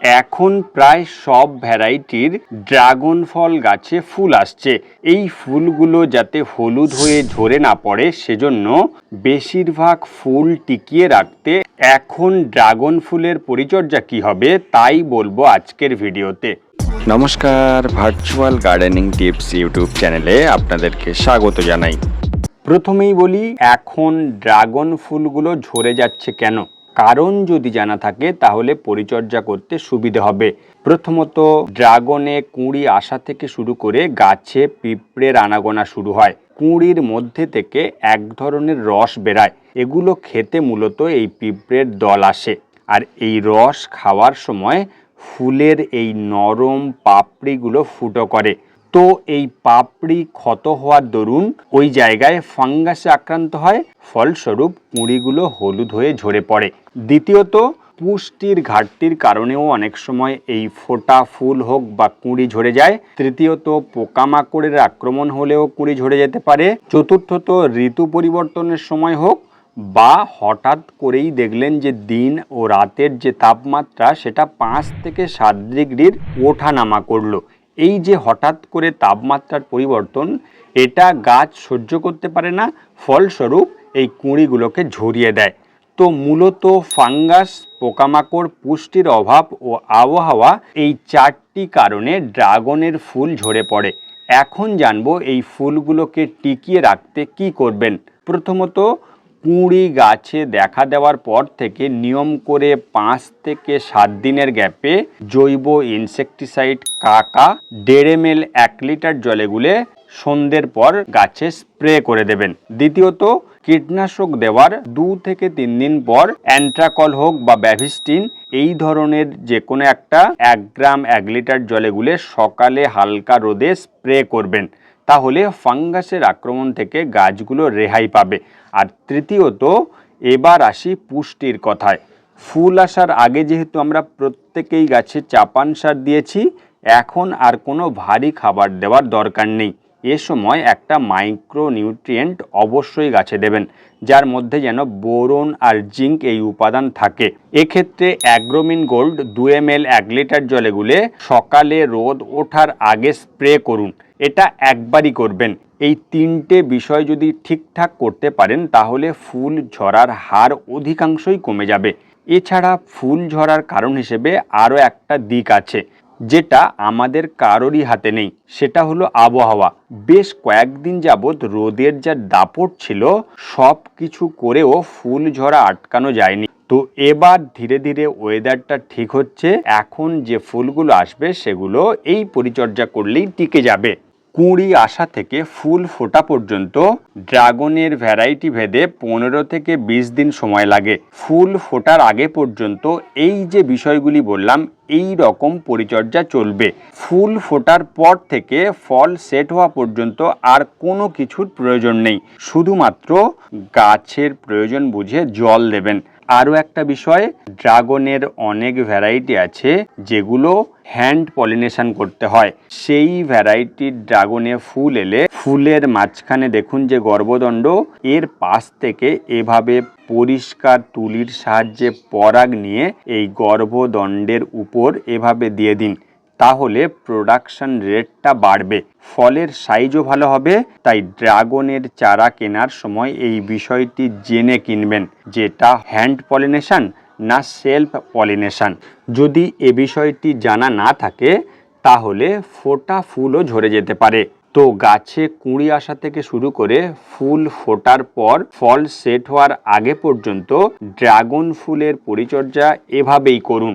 এখন প্রায় সব ভ্যারাইটির ড্রাগন ফল গাছে ফুল আসছে। এই ফুলগুলো যাতে হলুদ হয়ে ঝরে না পড়ে সেজন্য বেশিরভাগ ফুল টিকিয়ে রাখতে এখন ড্রাগন ফুলের পরিচর্যা কি হবে তাই বলব আজকের ভিডিওতে। নমস্কার ভার্চুয়াল গার্ডেনিং টিপস ইউটিউব চ্যানেলে আপনাদেরকে স্বাগত জানাই। প্রথমেই বলি এখন ড্রাগন ফুলগুলো ঝরে যাচ্ছে কেন? কারণ যদি জানা থাকে, তাহলে পরিচর্যা করতে সুবিধে হবে। প্রথমত, ড্রাগনে কুঁড়ি আসা থেকে শুরু করে গাছে পিঁপড়ের আনাগোনা শুরু হয়। কুঁড়ির মধ্যে থেকে এক ধরনের রস বেরায়। এগুলো খেতে মূলত এই পিঁপড়ের দল আসে। আর এই রস খাওয়ার সময় ফুলের এই নরম পাপড়িগুলো ফুটো করে। তো এই পাপড়ি ক্ষত হওয়ার দরুন ওই জায়গায় ফাঙ্গাসে আক্রান্ত হয়। ফলস্বরূপ কুঁড়িগুলো হলুদ হয়ে ঝরে পড়ে। দ্বিতীয়ত, পুষ্টির ঘাটতির কারণেও অনেক সময় এই ফোটা ফুল হোক বা কুঁড়ি ঝরে যায়। তৃতীয়ত, পোকামাকড়ের আক্রমণ হলেও কুঁড়ি ঝরে যেতে পারে। চতুর্থত, ঋতু পরিবর্তনের সময় হোক বা হঠাৎ করেই দেখলেন যে দিন ও রাতের যে তাপমাত্রা, সেটা পাঁচ থেকে সাত ডিগ্রির ওঠানামা করল। এই যে হঠাৎ করে তাপমাত্রার পরিবর্তন, এটা গাছ সহ্য করতে পারে না, ফলস্বরূপ এই কুঁড়িগুলোকে ঝরিয়ে দেয়। তো মূলত ফাঙ্গাস, পোকামাকড়, পুষ্টির অভাব ও আবহাওয়া এই চারটি কারণে ড্রাগনের ফুল ঝরে পড়ে। এখন জানব এই ফুলগুলোকে টিকিয়ে রাখতে কি করবেন। প্রথমত কুঁড়ি গাছে দেখা দেওয়ার পর থেকে নিয়ম করে পাঁচ থেকে সাত দিনের গ্যাপে জৈব ইনসেকটিসাইড, কাকা দেড় এম এল এক লিটার জলে গুলে সন্ধ্যের পর গাছে স্প্রে করে দেবেন। দ্বিতীয়ত, কীটনাশক দেওয়ার দু থেকে তিন দিন পর অ্যান্ট্রাকল হোক বা ব্যাভিস্টিন, এই ধরনের যে কোনো একটা এক গ্রাম এক লিটার জলে গুলে সকালে হালকা রোদে স্প্রে করবেন। তাহলে ফাঙ্গাসের আক্রমণ থেকে গাছগুলো রেহাই পাবে। আর তৃতীয়ত, এবার আসি পুষ্টির কথায়। ফুল আসার আগে যেহেতু আমরা প্রত্যেকেই গাছে চাপান সার দিয়েছি, এখন আর কোনো ভারী খাবার দেওয়ার দরকার নেই। এ সময় একটা মাইক্রো নিউট্রিয়েন্ট অবশ্যই গাছে দেবেন, যার মধ্যে যেন বোরন আর জিঙ্ক এই উপাদান থাকে। এক্ষেত্রে অ্যাগ্রোমিন গোল্ড দু এম এল এক লিটার জলে গুলে সকালে রোদ ওঠার আগে স্প্রে করুন। এটা একবারই করবেন। এই তিনটে বিষয় যদি ঠিকঠাক করতে পারেন, তাহলে ফুল ঝরার হার অধিকাংশই কমে যাবে। এছাড়া ফুল ঝরার কারণ হিসেবে আরও একটা দিক আছে। যেটা আমাদের কারোরই হাতে নেই, সেটা হলো আবহাওয়া। বেশ কয়েকদিন যাবৎ রোদের যা দাপট ছিল সব কিছু করেও ফুল ঝরা আটকানো যায়নি। তো এবার ধীরে ধীরে ওয়েদারটা ঠিক হচ্ছে, এখন যে ফুলগুলো আসবে সেগুলো এই পরিচর্যা করলেই টিকে যাবে। কুঁড়ি আসা থেকে ফুল ফোটা পর্যন্ত ড্রাগনের ভ্যারাইটি ভেদে পনেরো থেকে বিশ দিন সময় লাগে। ফুল ফোটার আগে পর্যন্ত এই যে বিষয়গুলি বললাম, এই রকম পরিচর্যা চলবে। ফুল ফোটার পর থেকে ফল সেট হওয়া পর্যন্ত আর কোনো কিছুর প্রয়োজন নেই। শুধুমাত্র গাছের প্রয়োজন বুঝে জল দেবেন। আরও একটা বিষয়, ড্রাগনের অনেক ভ্যারাইটি আছে যেগুলো হ্যান্ড পলিনেশন করতে হয়। সেই ভ্যারাইটির ড্রাগনে ফুল এলে ফুলের মাঝখানে দেখুন যে গর্ভদণ্ড, এর পাশ থেকে এভাবে পরিষ্কার তুলির সাহায্যে পরাগ নিয়ে এই গর্ভদণ্ডের উপর এভাবে দিয়ে দিন। তাহলে প্রোডাকশন রেটটা বাড়বে। ফলের সাইজও ভালো হবে, তাই ড্রাগনের চারা কেনার সময় এই বিষয়টি জেনে কিনবেন, যেটা হ্যান্ড পলিনেশন না সেলফ পলিনেশন যদি এ বিষয়টি জানা না থাকে, তাহলে ফোটা ফুলও ঝরে যেতে পারে। তো গাছে কুঁড়ি আসা থেকে শুরু করে ফুল ফোটার পর ফল সেট হওয়ার আগে পর্যন্ত ড্রাগন ফুলের পরিচর্যা এভাবেই করুন।